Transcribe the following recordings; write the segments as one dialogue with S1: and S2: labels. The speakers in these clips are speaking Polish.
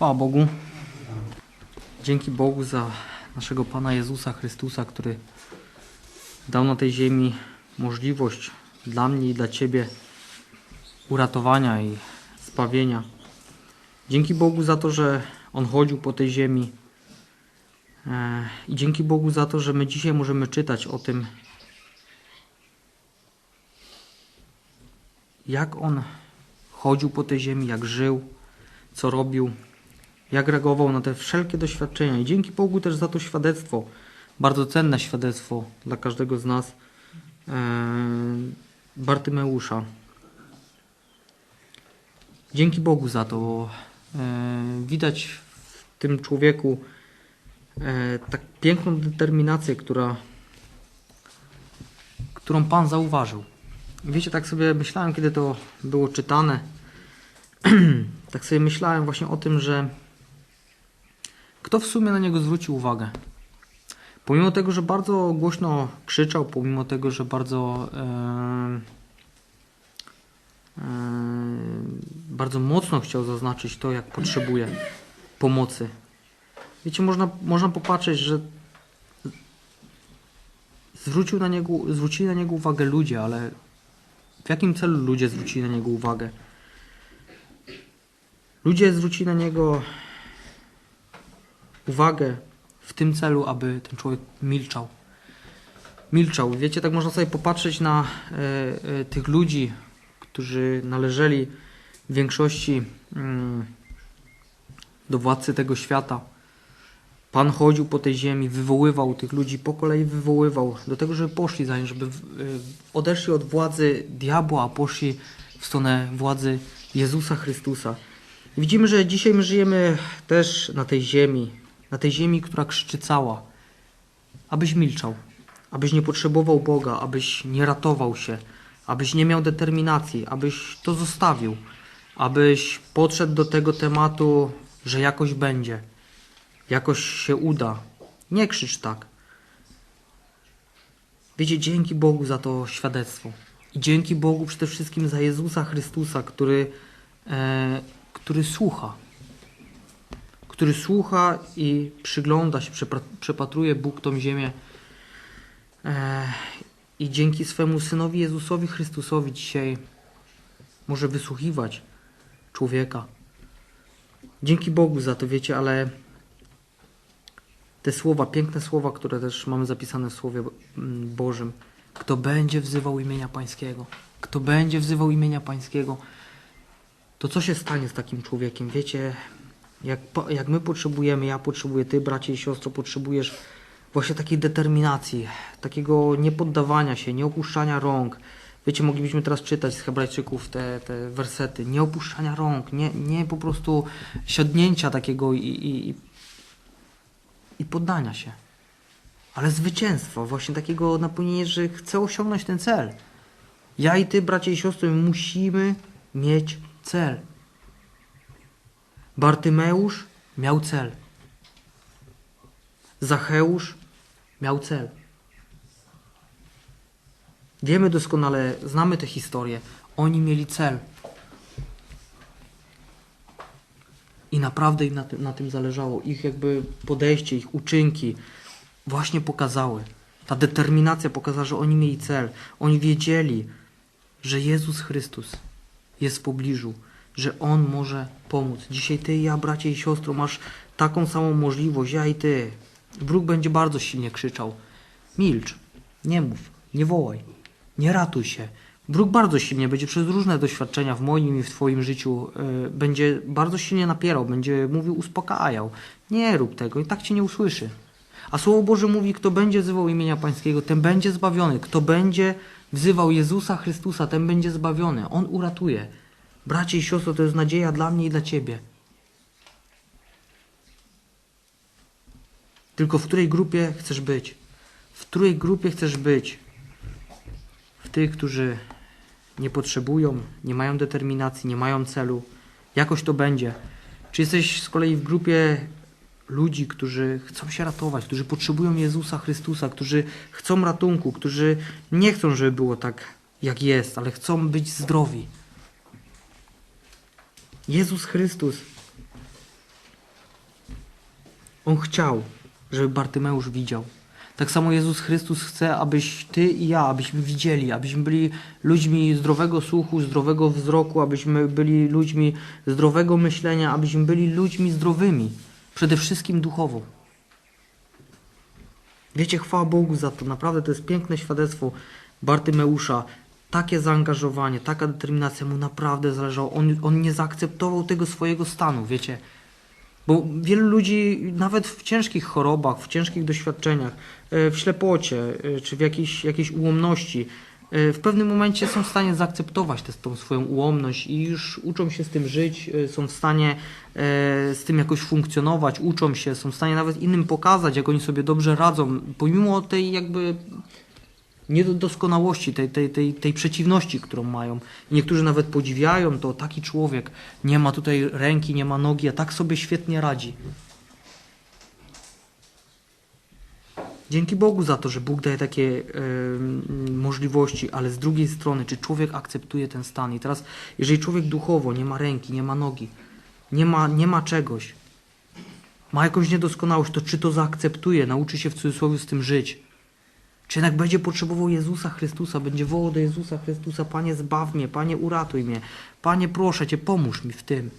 S1: Chwała Bogu. Dzięki Bogu za naszego Pana Jezusa Chrystusa, który dał na tej ziemi możliwość dla mnie i dla Ciebie uratowania i zbawienia. Dzięki Bogu za to, że On chodził po tej ziemi. E, I dzięki Bogu za to, że my dzisiaj możemy czytać o tym, jak On chodził po tej ziemi, jak żył, co robił, jak reagował na te wszelkie doświadczenia. I dzięki Bogu też za to świadectwo, bardzo cenne świadectwo dla każdego z nas, e, Bartymeusza. Dzięki Bogu za to. bo, E, widać w tym człowieku e, tak piękną determinację, która, którą Pan zauważył. Wiecie, tak sobie myślałem, kiedy to było czytane, tak sobie myślałem właśnie o tym, że kto w sumie na niego zwrócił uwagę. Pomimo tego, że bardzo głośno krzyczał, pomimo tego, że bardzo e, e, bardzo mocno chciał zaznaczyć to, jak potrzebuje pomocy. Wiecie, można, można popatrzeć, że zwrócił na niego, zwrócili na niego uwagę ludzie, ale w jakim celu ludzie zwrócili na niego uwagę? Ludzie zwrócili na niego uwagę w tym celu, aby ten człowiek milczał. Milczał. Wiecie, tak można sobie popatrzeć na e, e, tych ludzi, którzy należeli w większości mm, do władcy tego świata. Pan chodził po tej ziemi, wywoływał tych ludzi, po kolei wywoływał do tego, żeby poszli za nim, żeby y, odeszli od władzy diabła, a poszli w stronę władzy Jezusa Chrystusa. I widzimy, że dzisiaj my żyjemy też na tej ziemi, na tej ziemi, która krzyczy cała, abyś milczał, abyś nie potrzebował Boga, abyś nie ratował się, abyś nie miał determinacji, abyś to zostawił, abyś podszedł do tego tematu, że jakoś będzie jakoś się uda. Nie krzycz tak. Wiecie, dzięki Bogu za to świadectwo. I dzięki Bogu przede wszystkim za Jezusa Chrystusa, który, e, który słucha. Który słucha i przygląda się, przepatruje Bóg tą ziemię. E, I dzięki swemu Synowi Jezusowi Chrystusowi dzisiaj może wysłuchiwać człowieka. Dzięki Bogu za to, wiecie, ale te słowa, piękne słowa, które też mamy zapisane w Słowie Bożym. Kto będzie wzywał imienia Pańskiego, kto będzie wzywał imienia Pańskiego, to co się stanie z takim człowiekiem? Wiecie, jak, jak my potrzebujemy, ja potrzebuję, ty, bracie i siostro, potrzebujesz właśnie takiej determinacji, takiego niepoddawania się, nieopuszczania rąk. Wiecie, moglibyśmy teraz czytać z Hebrajczyków te, te wersety. Nie opuszczania rąk, nie, nie po prostu siodnięcia takiego i, i, i poddania się. Ale zwycięstwa, właśnie takiego napełnienia, że chcę osiągnąć ten cel. Ja i ty, bracia i siostry, musimy mieć cel. Bartymeusz miał cel. Zacheusz miał cel. Wiemy doskonale, znamy tę historię. Oni mieli cel. I naprawdę im na tym, na tym zależało. Ich jakby podejście, ich uczynki właśnie pokazały. Ta determinacja pokazała, że oni mieli cel. Oni wiedzieli, że Jezus Chrystus jest w pobliżu, że On może pomóc. Dzisiaj ty i ja, bracie i siostro, masz taką samą możliwość, ja i ty. Wróg będzie bardzo silnie krzyczał. Milcz, nie mów, nie wołaj, nie ratuj się. Wróg bardzo silnie będzie przez różne doświadczenia w moim i w Twoim życiu, y, będzie bardzo silnie napierał, będzie mówił, uspokajał. Nie rób tego i tak Cię nie usłyszy. A Słowo Boże mówi, kto będzie wzywał imienia Pańskiego, ten będzie zbawiony. Kto będzie wzywał Jezusa Chrystusa, ten będzie zbawiony. On uratuje. Bracie i siostro, to jest nadzieja dla mnie i dla Ciebie. Tylko w której grupie chcesz być? W której grupie chcesz być? W tych, którzy nie potrzebują, nie mają determinacji, nie mają celu. Jakoś to będzie. Czy jesteś z kolei w grupie ludzi, którzy chcą się ratować, którzy potrzebują Jezusa Chrystusa, którzy chcą ratunku, którzy nie chcą, żeby było tak, jak jest, ale chcą być zdrowi. Jezus Chrystus On chciał, żeby Bartymeusz widział. Tak samo Jezus Chrystus chce, abyś ty i ja, abyśmy widzieli, abyśmy byli ludźmi zdrowego słuchu, zdrowego wzroku, abyśmy byli ludźmi zdrowego myślenia, abyśmy byli ludźmi zdrowymi, przede wszystkim duchowo. Wiecie, chwała Bogu za to. Naprawdę to jest piękne świadectwo Bartymeusza. Takie zaangażowanie, taka determinacja mu naprawdę zależało. On, on nie zaakceptował tego swojego stanu, wiecie. Bo wielu ludzi, nawet w ciężkich chorobach, w ciężkich doświadczeniach, e, w ślepocie e, czy w jakiejś, jakiejś ułomności, e, w pewnym momencie są w stanie zaakceptować tę tą swoją ułomność i już uczą się z tym żyć, są w stanie z tym jakoś funkcjonować, uczą się, są w stanie nawet innym pokazać, jak oni sobie dobrze radzą, pomimo tej jakby niedoskonałości, tej, tej, tej, tej przeciwności, którą mają. Niektórzy nawet podziwiają to, taki człowiek, nie ma tutaj ręki, nie ma nogi, a tak sobie świetnie radzi. Dzięki Bogu za to, że Bóg daje takie możliwości, ale z drugiej strony, czy człowiek akceptuje ten stan? I teraz, jeżeli człowiek duchowo nie ma ręki, nie ma nogi, nie ma, nie ma czegoś, ma jakąś niedoskonałość, to czy to zaakceptuje, nauczy się w cudzysłowie z tym żyć? Czy jednak będzie potrzebował Jezusa Chrystusa, będzie wołał do Jezusa Chrystusa, Panie zbaw mnie, Panie uratuj mnie, Panie proszę Cię, pomóż mi w tym.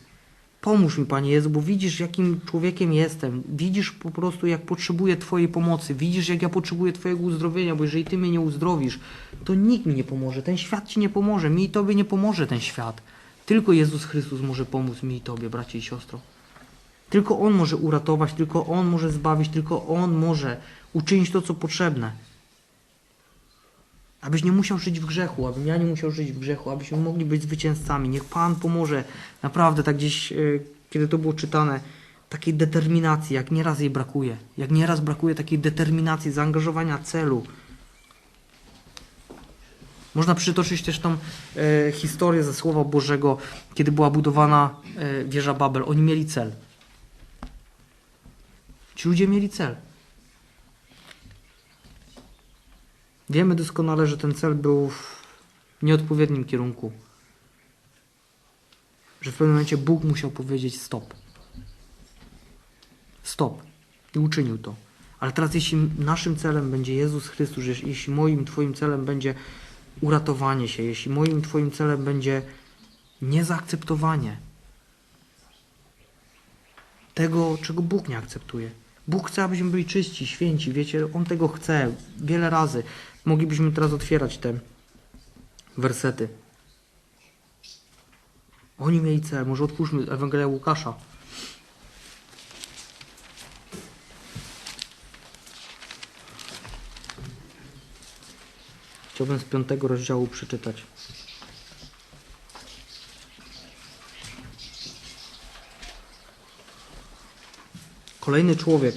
S1: Pomóż mi, Panie Jezu, bo widzisz, jakim człowiekiem jestem. Widzisz po prostu, jak potrzebuję Twojej pomocy. Widzisz, jak ja potrzebuję Twojego uzdrowienia, bo jeżeli Ty mnie nie uzdrowisz, to nikt mi nie pomoże. Ten świat Ci nie pomoże. Mi i Tobie nie pomoże ten świat. Tylko Jezus Chrystus może pomóc mi i Tobie, bracie i siostro. Tylko On może uratować, tylko On może zbawić, tylko On może uczynić to, co potrzebne. Abyś nie musiał żyć w grzechu, abym ja nie musiał żyć w grzechu, abyśmy mogli być zwycięzcami. Niech Pan pomoże. Naprawdę, tak gdzieś, e, kiedy to było czytane, takiej determinacji, jak nieraz jej brakuje. Jak nieraz brakuje takiej determinacji, zaangażowania celu. Można przytoczyć też tą e, historię ze Słowa Bożego, kiedy była budowana e, wieża Babel. Oni mieli cel. Ci ludzie mieli cel. Wiemy doskonale, że ten cel był w nieodpowiednim kierunku. Że w pewnym momencie Bóg musiał powiedzieć stop. Stop. I uczynił to. Ale teraz, jeśli naszym celem będzie Jezus Chrystus, jeśli- moim, Twoim celem będzie uratowanie się, jeśli moim, Twoim celem będzie niezaakceptowanie tego, czego Bóg nie akceptuje. Bóg chce, abyśmy byli czyści, święci, wiecie, On tego chce wiele razy. Moglibyśmy teraz otwierać te wersety. Oni mieli cel, może otwórzmy Ewangelię Łukasza. Chciałbym z piątego rozdziału przeczytać. Kolejny człowiek,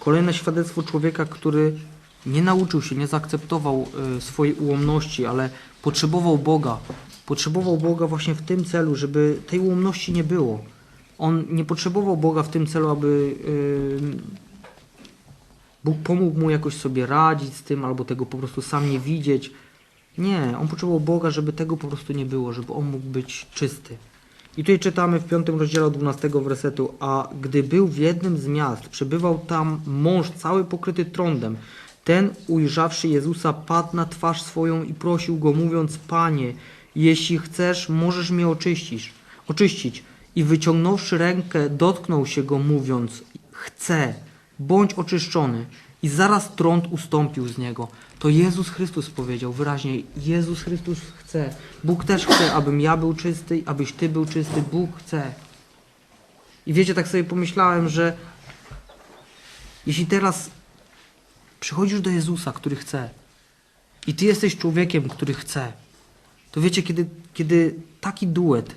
S1: kolejne świadectwo człowieka, który nie nauczył się, nie zaakceptował y, swojej ułomności, ale potrzebował Boga. Potrzebował Boga właśnie w tym celu, żeby tej ułomności nie było. On nie potrzebował Boga w tym celu, aby y, Bóg pomógł mu jakoś sobie radzić z tym, albo tego po prostu sam nie widzieć. Nie, on potrzebował Boga, żeby tego po prostu nie było, żeby on mógł być czysty. I tutaj czytamy w piątym rozdziale 12 wersetu, a gdy był w jednym z miast, przebywał tam mąż cały pokryty trądem. Ten, ujrzawszy Jezusa, padł na twarz swoją i prosił go, mówiąc, Panie, jeśli chcesz, możesz mnie oczyścić. oczyścić. I wyciągnąwszy rękę, dotknął się go, mówiąc, chcę, bądź oczyszczony. I zaraz trąd ustąpił z niego. To Jezus Chrystus powiedział wyraźnie: Jezus Chrystus chce. Bóg też chce, abym ja był czysty, abyś ty był czysty. Bóg chce. I wiecie, tak sobie pomyślałem, że jeśli teraz przychodzisz do Jezusa, który chce, i ty jesteś człowiekiem, który chce, to wiecie, kiedy, kiedy taki duet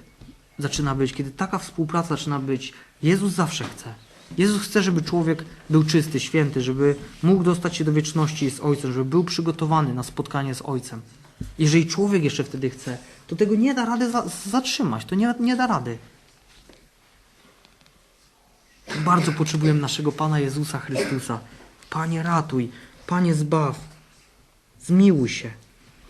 S1: zaczyna być, kiedy taka współpraca zaczyna być, Jezus zawsze chce. Jezus chce, żeby człowiek był czysty, święty, żeby mógł dostać się do wieczności z Ojcem, żeby był przygotowany na spotkanie z Ojcem. Jeżeli człowiek jeszcze wtedy chce, to tego nie da rady za zatrzymać, to nie, nie da rady. Bardzo potrzebujemy naszego Pana Jezusa Chrystusa. Panie ratuj, Panie zbaw, zmiłuj się,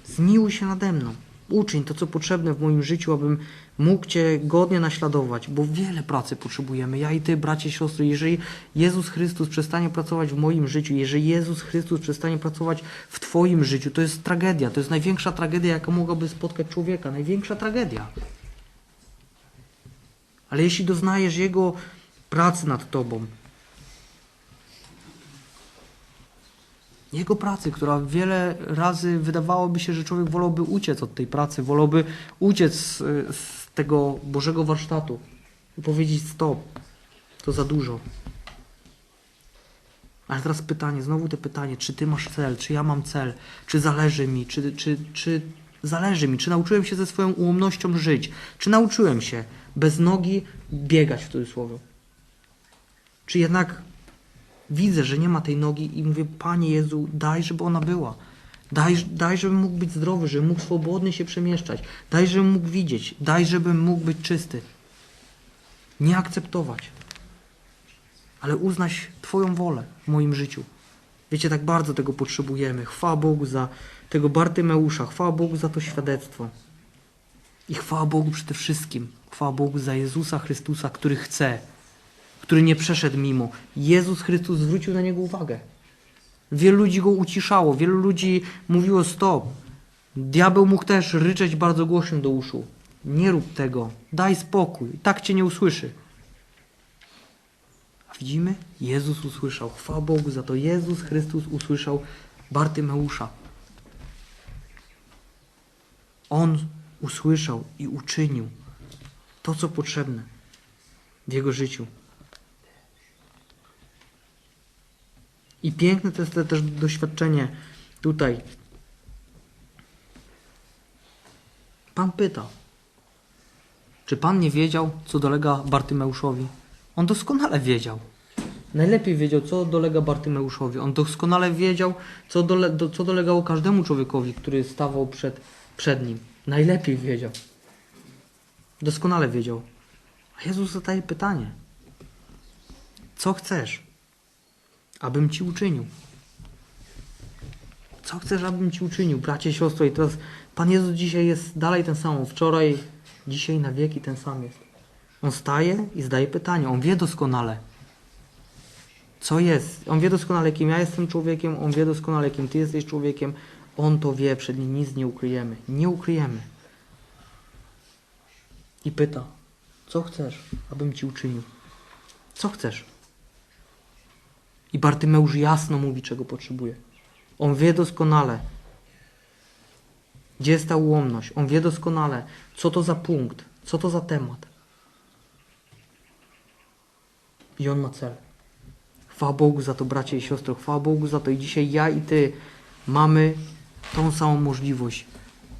S1: zmiłuj się nade mną. Uczyń to, co potrzebne w moim życiu, abym mógł Cię godnie naśladować, bo wiele pracy potrzebujemy. Ja i Ty, bracie, siostry, jeżeli Jezus Chrystus przestanie pracować w moim życiu, jeżeli Jezus Chrystus przestanie pracować w Twoim życiu, to jest tragedia. To jest największa tragedia, jaka mogłaby spotkać człowieka. Największa tragedia. Ale jeśli doznajesz Jego pracy nad Tobą, Jego pracy, która wiele razy wydawałoby się, że człowiek wolałby uciec od tej pracy, wolałby uciec z, z tego Bożego warsztatu i powiedzieć stop, to za dużo. Ale teraz pytanie, znowu to pytanie, czy ty masz cel, czy ja mam cel, czy zależy mi, czy, czy, czy zależy mi, czy nauczyłem się ze swoją ułomnością żyć, czy nauczyłem się bez nogi biegać w cudzysłowie. Czy jednak widzę, że nie ma tej nogi i mówię, Panie Jezu, daj, żeby ona była. Daj, daj, żebym mógł być zdrowy, żebym mógł swobodnie się przemieszczać. Daj, żebym mógł widzieć. Daj, żebym mógł być czysty. Nie akceptować, ale uznać Twoją wolę w moim życiu. Wiecie, tak bardzo tego potrzebujemy. Chwała Bogu za tego Bartymeusza, chwała Bogu za to świadectwo. I chwała Bogu przede wszystkim, chwała Bogu za Jezusa Chrystusa, który chce, który nie przeszedł mimo. Jezus Chrystus zwrócił na niego uwagę. Wielu ludzi go uciszało, wielu ludzi mówiło stop. Diabeł mógł też ryczeć bardzo głośno do uszu. Nie rób tego, daj spokój, tak cię nie usłyszy. A widzimy? Jezus usłyszał. Chwała Bogu za to. Jezus Chrystus usłyszał Bartymeusza. On usłyszał i uczynił to, co potrzebne w jego życiu. I piękne to jest te też doświadczenie tutaj. Pan pyta, czy Pan nie wiedział, co dolega Bartymeuszowi? On doskonale wiedział. Najlepiej wiedział, co dolega Bartymeuszowi. On doskonale wiedział, co, dole, do, co dolegało każdemu człowiekowi, który stawał przed, przed nim. Najlepiej wiedział. Doskonale wiedział. A Jezus zadaje pytanie: Co chcesz, abym ci uczynił? Co chcesz, abym ci uczynił, bracie, siostro? I teraz Pan Jezus dzisiaj jest dalej ten sam. Wczoraj, dzisiaj na wieki ten sam jest. On staje i zadaje pytanie. On wie doskonale, co jest. On wie doskonale, kim ja jestem człowiekiem. On wie doskonale, kim ty jesteś człowiekiem. On to wie, przed nim nic nie ukryjemy. Nie ukryjemy. I pyta, co chcesz, abym ci uczynił? Co chcesz? I Bartymeusz jasno mówi, czego potrzebuje. On wie doskonale, gdzie jest ta ułomność. On wie doskonale, co to za punkt, co to za temat. I on ma cel. Chwała Bogu za to, bracie i siostro. Chwała Bogu za to. I dzisiaj ja i ty mamy tą samą możliwość.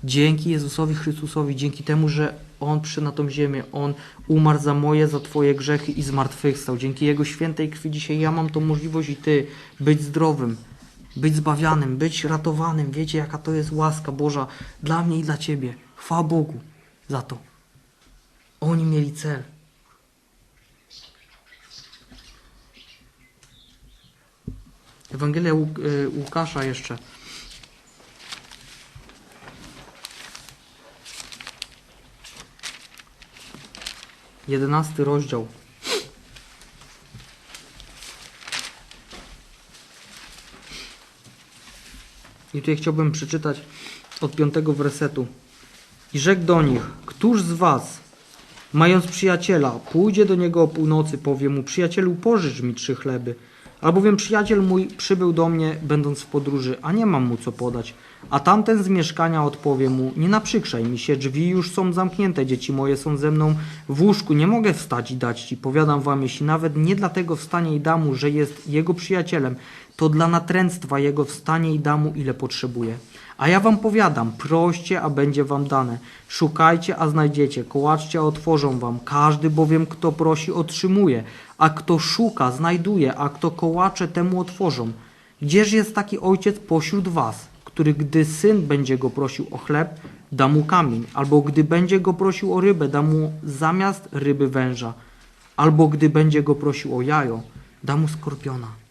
S1: Dzięki Jezusowi Chrystusowi, dzięki temu, że On przyszedł na tą ziemię, On umarł za moje, za Twoje grzechy i zmartwychwstał. Dzięki Jego świętej krwi dzisiaj ja mam tą możliwość i Ty być zdrowym, być zbawianym, być ratowanym. Wiecie, jaka to jest łaska Boża dla mnie i dla Ciebie. Chwała Bogu za to. Oni mieli cel. Ewangelia y, Łukasza jeszcze. Jedenasty rozdział. I tutaj chciałbym przeczytać od piątego wersetu. I rzekł do nich, któż z was, mając przyjaciela, pójdzie do niego o północy, powie mu, przyjacielu, pożycz mi trzy chleby. Albowiem przyjaciel mój przybył do mnie, będąc w podróży, a nie mam mu co podać. A tamten z mieszkania odpowie mu, nie naprzykrzaj mi się, drzwi już są zamknięte, dzieci moje są ze mną w łóżku, nie mogę wstać i dać ci. Powiadam wam, jeśli nawet nie dlatego wstanie i da mu, że jest jego przyjacielem, to dla natręctwa jego wstanie i da mu, ile potrzebuje. A ja wam powiadam, proście, a będzie wam dane. Szukajcie, a znajdziecie. Kołaczcie, a otworzą wam. Każdy bowiem, kto prosi, otrzymuje. A kto szuka, znajduje. A kto kołacze, temu otworzą. Gdzież jest taki ojciec pośród was, który gdy syn będzie go prosił o chleb, da mu kamień. Albo gdy będzie go prosił o rybę, da mu zamiast ryby węża. Albo gdy będzie go prosił o jajo, da mu skorpiona.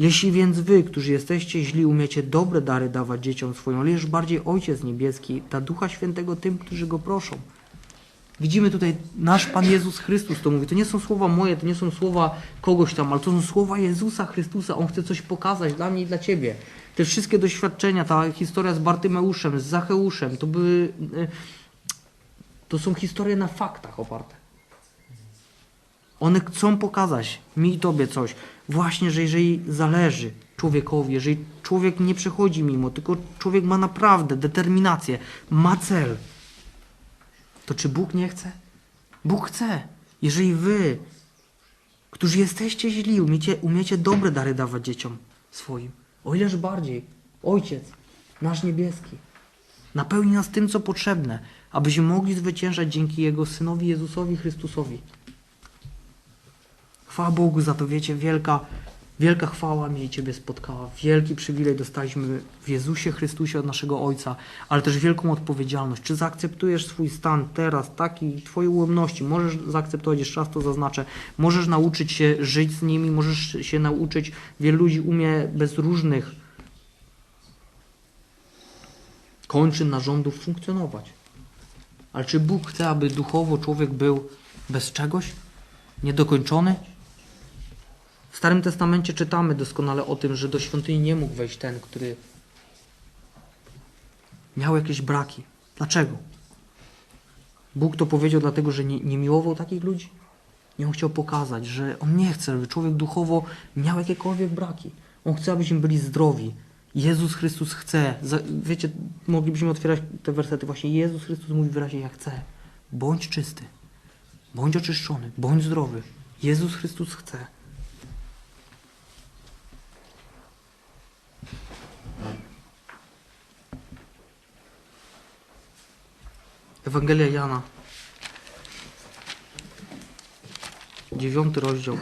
S1: Jeśli więc wy, którzy jesteście źli, umiecie dobre dary dawać dzieciom swoim, ależ bardziej Ojciec Niebieski da Ducha Świętego tym, którzy Go proszą. Widzimy tutaj, nasz Pan Jezus Chrystus to mówi. To nie są słowa moje, to nie są słowa kogoś tam, ale to są słowa Jezusa Chrystusa. On chce coś pokazać dla mnie i dla Ciebie. Te wszystkie doświadczenia, ta historia z Bartymeuszem, z Zacheuszem, to były... e, To są historie na faktach oparte. One chcą pokazać mi i Tobie coś. Właśnie, że jeżeli zależy człowiekowi, jeżeli człowiek nie przechodzi mimo, tylko człowiek ma naprawdę determinację, ma cel, to czy Bóg nie chce? Bóg chce. Jeżeli wy, którzy jesteście źli, umiecie, umiecie dobre dary dawać dzieciom swoim, o ileż bardziej Ojciec, nasz niebieski, napełni nas tym, co potrzebne, abyśmy mogli zwyciężać dzięki Jego Synowi Jezusowi Chrystusowi. Chwała Bogu za to, wiecie, wielka, wielka chwała mnie i Ciebie spotkała. Wielki przywilej dostaliśmy w Jezusie Chrystusie od naszego Ojca, ale też wielką odpowiedzialność. Czy zaakceptujesz swój stan teraz, taki, Twoje ułomności? Możesz zaakceptować, jeszcze raz to zaznaczę, możesz nauczyć się żyć z nimi, możesz się nauczyć, wielu ludzi umie bez różnych kończyn, narządów funkcjonować. Ale czy Bóg chce, aby duchowo człowiek był bez czegoś? Niedokończony? Starym Testamencie czytamy doskonale o tym, że do świątyni nie mógł wejść ten, który miał jakieś braki. Dlaczego? Bóg to powiedział dlatego, że nie, nie miłował takich ludzi? Nie on chciał pokazać, że on nie chce, żeby człowiek duchowo miał jakiekolwiek braki. On chce, abyśmy byli zdrowi. Jezus Chrystus chce. Wiecie, moglibyśmy otwierać te wersety. Właśnie Jezus Chrystus mówi wyraźnie, ja chcę. Bądź czysty. Bądź oczyszczony. Bądź zdrowy. Jezus Chrystus chce. Ewangelia Jana. Dziewiąty rozdział.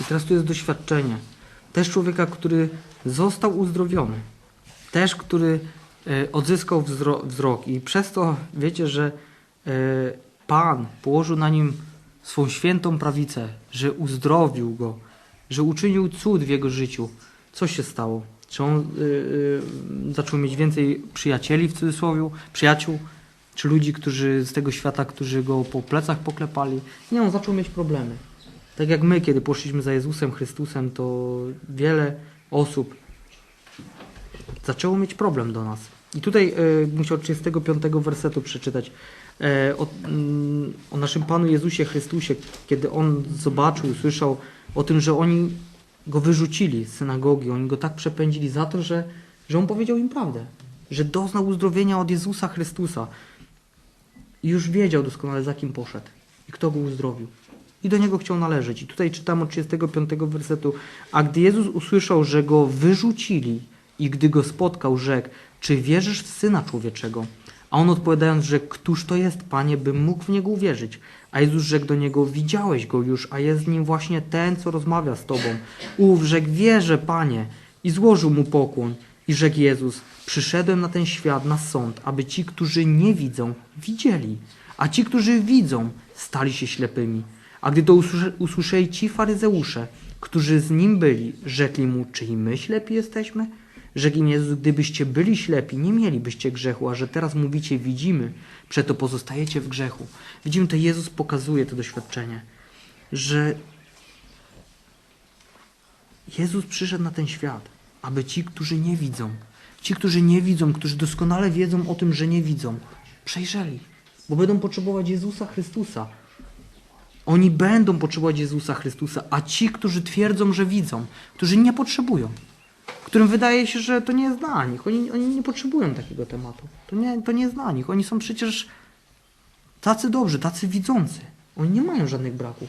S1: I teraz tu jest doświadczenie. Też człowieka, który został uzdrowiony. Też, który odzyskał wzro- wzrok. I przez to wiecie, że e, Pan położył na nim swą świętą prawicę, że uzdrowił go, że uczynił cud w jego życiu. Co się stało? Czy on y, zaczął mieć więcej przyjacieli w cudzysłowie, przyjaciół, czy ludzi, którzy z tego świata, którzy go po plecach poklepali? Nie, on zaczął mieć problemy. Tak jak my, kiedy poszliśmy za Jezusem Chrystusem, to wiele osób zaczęło mieć problem do nas. I tutaj e, musiał 35 wersetu przeczytać e, o, mm, o naszym Panu Jezusie Chrystusie, kiedy On zobaczył, usłyszał o tym, że oni go wyrzucili z synagogi, oni go tak przepędzili za to, że, że On powiedział im prawdę, że doznał uzdrowienia od Jezusa Chrystusa. I już wiedział doskonale, za kim poszedł i kto go uzdrowił. I do niego chciał należeć. I tutaj czytam od 35 wersetu. A gdy Jezus usłyszał, że go wyrzucili i gdy go spotkał, rzekł, czy wierzysz w Syna Człowieczego? A on odpowiadając, że któż to jest, Panie, bym mógł w Niego uwierzyć? A Jezus rzekł do niego, widziałeś go już, a jest z nim właśnie ten, co rozmawia z Tobą. Ów rzekł, wierzę, Panie. I złożył mu pokłoń. I rzekł Jezus, przyszedłem na ten świat, na sąd, aby ci, którzy nie widzą, widzieli, a ci, którzy widzą, stali się ślepymi. A gdy to usłysze, usłyszeli ci faryzeusze, którzy z nim byli, rzekli mu, czy i my ślepi jesteśmy? Rzekł Jezus, gdybyście byli ślepi, nie mielibyście grzechu, a że teraz mówicie, widzimy, przeto pozostajecie w grzechu. Widzimy, to Jezus pokazuje to doświadczenie, że Jezus przyszedł na ten świat, aby ci, którzy nie widzą, ci, którzy nie widzą, którzy doskonale wiedzą o tym, że nie widzą, przejrzeli, bo będą potrzebować Jezusa Chrystusa. Oni będą potrzebować Jezusa Chrystusa, a ci, którzy twierdzą, że widzą, którzy nie potrzebują, którym wydaje się, że to nie jest dla nich, oni, oni nie potrzebują takiego tematu. To nie, to nie jest dla nich. Oni są przecież tacy dobrzy, tacy widzący. Oni nie mają żadnych braków.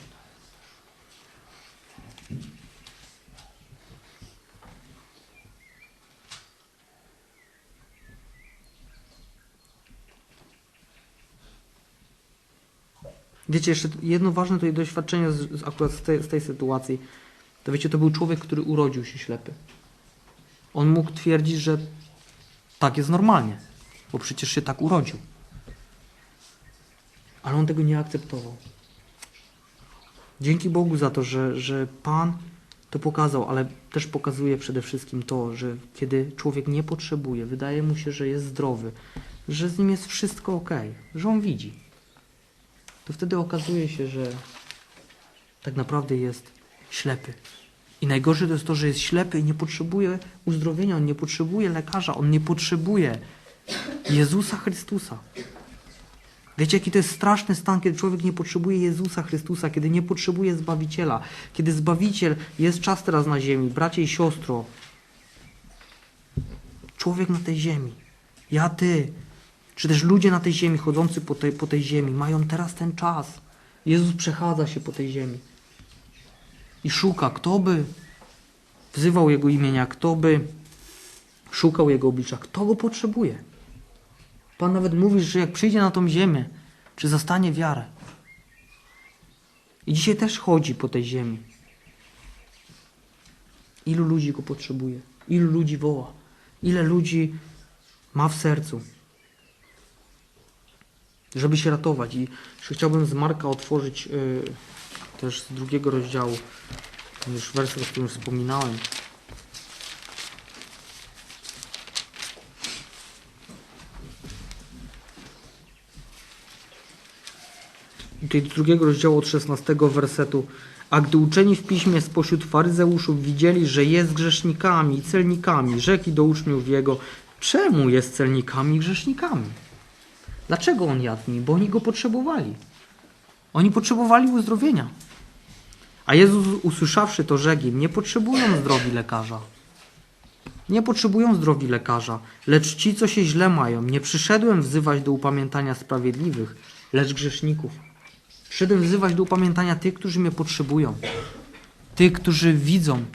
S1: Wiecie, jeszcze jedno ważne tutaj doświadczenie z, z, akurat z tej, z tej sytuacji. to wiecie, to był człowiek, który urodził się ślepy. On mógł twierdzić, że tak jest normalnie, bo przecież się tak urodził. Ale on tego nie akceptował. Dzięki Bogu za to, że, że Pan to pokazał, ale też pokazuje przede wszystkim to, że kiedy człowiek nie potrzebuje, wydaje mu się, że jest zdrowy, że z nim jest wszystko ok, że on widzi, to wtedy okazuje się, że tak naprawdę jest ślepy. I najgorsze to jest to, że jest ślepy i nie potrzebuje uzdrowienia, on nie potrzebuje lekarza, on nie potrzebuje Jezusa Chrystusa. Wiecie, jaki to jest straszny stan, kiedy człowiek nie potrzebuje Jezusa Chrystusa, kiedy nie potrzebuje Zbawiciela, kiedy Zbawiciel jest czas teraz na ziemi, bracie i siostro. Człowiek na tej ziemi, ja, ty, czy też ludzie na tej ziemi, chodzący po tej, po tej ziemi, mają teraz ten czas. Jezus przechadza się po tej ziemi i szuka, kto by wzywał Jego imienia, kto by szukał Jego oblicza, kto Go potrzebuje. Pan nawet mówi, że jak przyjdzie na tą ziemię, czy zastanie wiarę. I dzisiaj też chodzi po tej ziemi. Ilu ludzi Go potrzebuje? Ilu ludzi woła? Ile ludzi ma w sercu? Żeby się ratować. I chciałbym z Marka otworzyć yy, też z drugiego rozdziału, już werset, o którym wspominałem. I tutaj z drugiego rozdziału od 16 wersetu. A gdy uczeni w piśmie spośród faryzeuszów widzieli, że jest grzesznikami i celnikami, rzekli do uczniów jego, czemu jest celnikami i grzesznikami? Dlaczego on jadł? Bo oni go potrzebowali. Oni potrzebowali uzdrowienia. A Jezus usłyszawszy to rzekł im, nie potrzebują zdrowi lekarza. Nie potrzebują zdrowi lekarza, lecz ci, co się źle mają. Nie przyszedłem wzywać do upamiętania sprawiedliwych, lecz grzeszników. Przyszedłem wzywać do upamiętania tych, którzy mnie potrzebują. Tych, którzy widzą,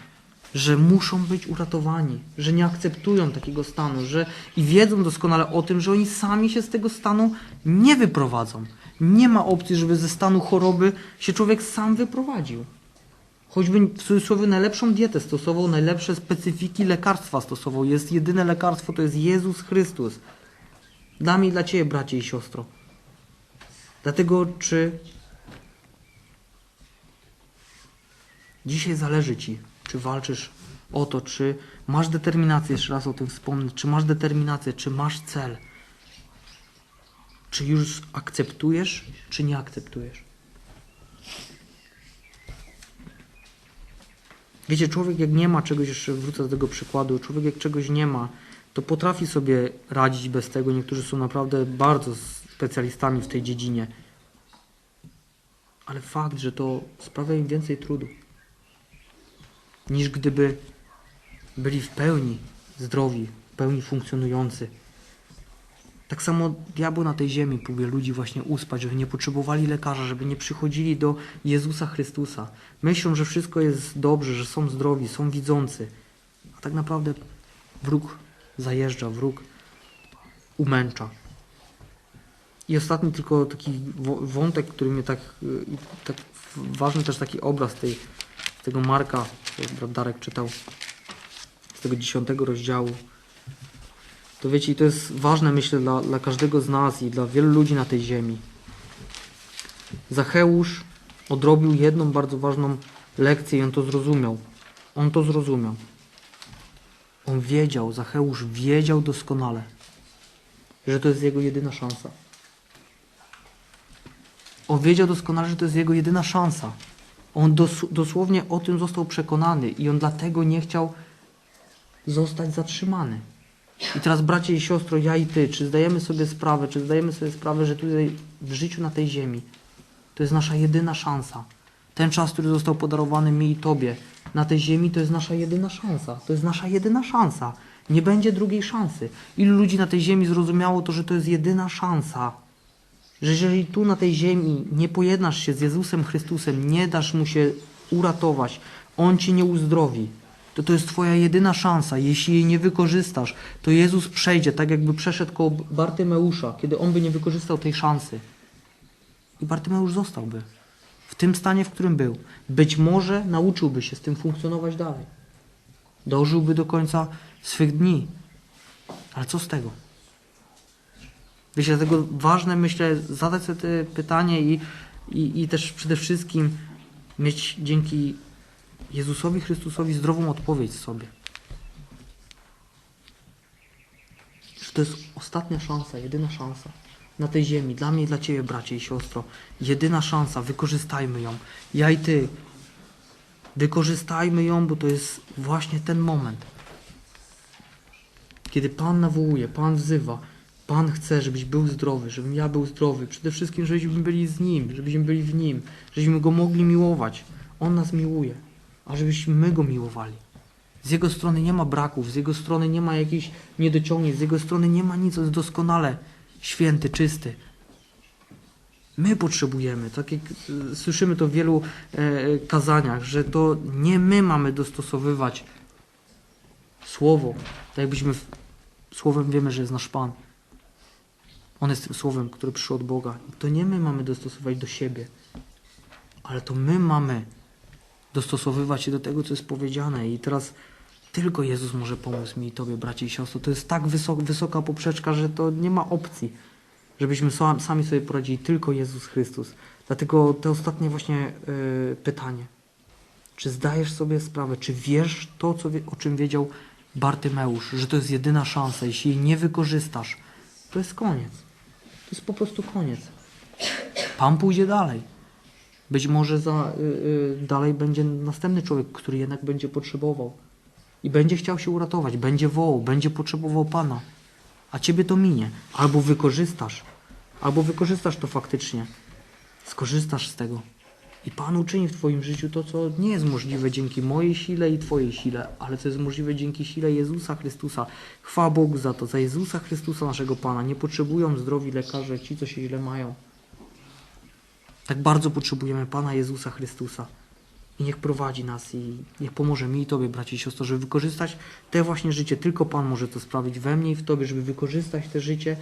S1: że muszą być uratowani, że nie akceptują takiego stanu, że i wiedzą doskonale o tym, że oni sami się z tego stanu nie wyprowadzą. Nie ma opcji, żeby ze stanu choroby się człowiek sam wyprowadził. Choćby w cudzysłowie najlepszą dietę stosował, najlepsze specyfiki lekarstwa stosował. Jest jedyne lekarstwo, to jest Jezus Chrystus. Dla mnie i dla Ciebie, bracie i siostro. Dlatego, czy dzisiaj zależy Ci, czy walczysz o to, czy masz determinację, jeszcze raz o tym wspomnę, czy masz determinację, czy masz cel. Czy już akceptujesz, czy nie akceptujesz? Wiecie, człowiek jak nie ma czegoś, jeszcze wrócę do tego przykładu, człowiek jak czegoś nie ma, to potrafi sobie radzić bez tego. Niektórzy są naprawdę bardzo specjalistami w tej dziedzinie. Ale fakt, że to sprawia im więcej trudu, niż gdyby byli w pełni zdrowi, w pełni funkcjonujący. Tak samo diabeł na tej ziemi próbuje ludzi właśnie uspać, żeby nie potrzebowali lekarza, żeby nie przychodzili do Jezusa Chrystusa. Myślą, że wszystko jest dobrze, że są zdrowi, są widzący. A tak naprawdę wróg zajeżdża, wróg umęcza. I ostatni tylko taki wątek, który mnie tak, y, tak ważny też taki obraz tej, tego Marka, brat Darek czytał z tego dziesiątego rozdziału. To wiecie, i to jest ważne, myślę, dla, dla każdego z nas i dla wielu ludzi na tej ziemi. Zacheusz odrobił jedną bardzo ważną lekcję i on to zrozumiał. On to zrozumiał. On wiedział, Zacheusz wiedział doskonale, że to jest jego jedyna szansa. On wiedział doskonale, że to jest jego jedyna szansa. On dos dosłownie o tym został przekonany i on dlatego nie chciał zostać zatrzymany. I teraz, bracie i siostro, ja i ty, czy zdajemy sobie sprawę, czy zdajemy sobie sprawę, że tutaj w życiu na tej ziemi to jest nasza jedyna szansa. Ten czas, który został podarowany mi i tobie na tej ziemi, to jest nasza jedyna szansa. To jest nasza jedyna szansa. Nie będzie drugiej szansy. Ilu ludzi na tej ziemi zrozumiało to, że to jest jedyna szansa? Że jeżeli tu na tej ziemi nie pojednasz się z Jezusem Chrystusem, nie dasz Mu się uratować, On Cię nie uzdrowi, to to jest Twoja jedyna szansa. Jeśli jej nie wykorzystasz, to Jezus przejdzie, tak jakby przeszedł koło Bartymeusza, kiedy on by nie wykorzystał tej szansy. I Bartymeusz zostałby w tym stanie, w którym był. Być może nauczyłby się z tym funkcjonować dalej. Dożyłby do końca swych dni. Ale co z tego? Wiecie, dlatego ważne, myślę, zadać sobie pytanie i, i, i też przede wszystkim mieć dzięki Jezusowi Chrystusowi zdrową odpowiedź sobie. Że to jest ostatnia szansa, jedyna szansa na tej ziemi, dla mnie i dla Ciebie, bracie i siostro. Jedyna szansa, wykorzystajmy ją. Ja i Ty. Wykorzystajmy ją, bo to jest właśnie ten moment. Kiedy Pan nawołuje, Pan wzywa, Pan chce, żebyś był zdrowy, żebym ja był zdrowy. Przede wszystkim, żebyśmy byli z Nim, żebyśmy byli w Nim, żebyśmy Go mogli miłować. On nas miłuje, a żebyśmy my Go miłowali. Z Jego strony nie ma braków, z Jego strony nie ma jakichś niedociągnięć, z Jego strony nie ma nic, on jest doskonale święty, czysty. My potrzebujemy, tak jak e, słyszymy to w wielu e, kazaniach, że to nie my mamy dostosowywać Słowo, tak jakbyśmy Słowem wiemy, że jest nasz Pan. On jest tym Słowem, które przyszło od Boga. I to nie my mamy dostosować do siebie, ale to my mamy dostosowywać się do tego, co jest powiedziane. I teraz tylko Jezus może pomóc mi i Tobie, bracie i siostro. To jest tak wysok, wysoka poprzeczka, że to nie ma opcji, żebyśmy sam, sami sobie poradzili. Tylko Jezus Chrystus. Dlatego te ostatnie właśnie y, pytanie. Czy zdajesz sobie sprawę, czy wiesz to, co, o czym wiedział Bartymeusz, że to jest jedyna szansa. Jeśli jej nie wykorzystasz, to jest koniec. To jest po prostu koniec. Pan pójdzie dalej. Być może za, y, y, dalej będzie następny człowiek, który jednak będzie potrzebował. I będzie chciał się uratować, będzie wołał, będzie potrzebował Pana. A ciebie to minie. Albo wykorzystasz, albo wykorzystasz to faktycznie. Skorzystasz z tego. I Pan uczyni w Twoim życiu to, co nie jest możliwe dzięki mojej sile i Twojej sile, ale co jest możliwe dzięki sile Jezusa Chrystusa. Chwała Bogu za to, za Jezusa Chrystusa, naszego Pana. Nie potrzebują zdrowi lekarze, ci, co się źle mają. Tak bardzo potrzebujemy Pana Jezusa Chrystusa. I niech prowadzi nas i niech pomoże mi i Tobie, bracie i siostro, żeby wykorzystać te właśnie życie. Tylko Pan może to sprawić we mnie i w Tobie, żeby wykorzystać te życie,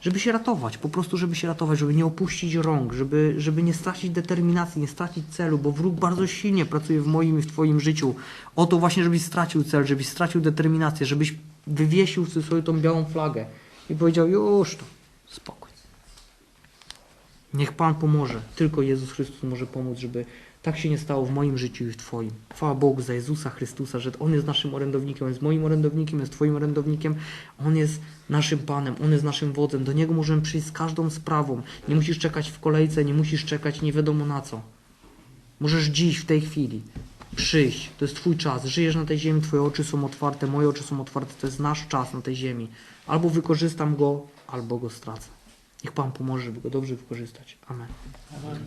S1: żeby się ratować. Po prostu, żeby się ratować, żeby nie opuścić rąk, żeby, żeby nie stracić determinacji, nie stracić celu, bo wróg bardzo silnie pracuje w moim i w Twoim życiu. O to właśnie, żebyś stracił cel, żebyś stracił determinację, żebyś wywiesił sobie tą białą flagę i powiedział, już to, spokój. Niech Pan pomoże. Tylko Jezus Chrystus może pomóc, żeby tak się nie stało w moim życiu i w Twoim. Chwała Bogu za Jezusa Chrystusa, że On jest naszym orędownikiem, jest moim orędownikiem, jest Twoim orędownikiem. On jest naszym Panem, On jest naszym wodzem. Do Niego możemy przyjść z każdą sprawą. Nie musisz czekać w kolejce, nie musisz czekać nie wiadomo na co. Możesz dziś, w tej chwili przyjść. To jest Twój czas. Żyjesz na tej ziemi, Twoje oczy są otwarte, moje oczy są otwarte. To jest nasz czas na tej ziemi. Albo wykorzystam go, albo go stracę. Niech Pan pomoże, żeby go dobrze wykorzystać. Amen.
S2: Amen.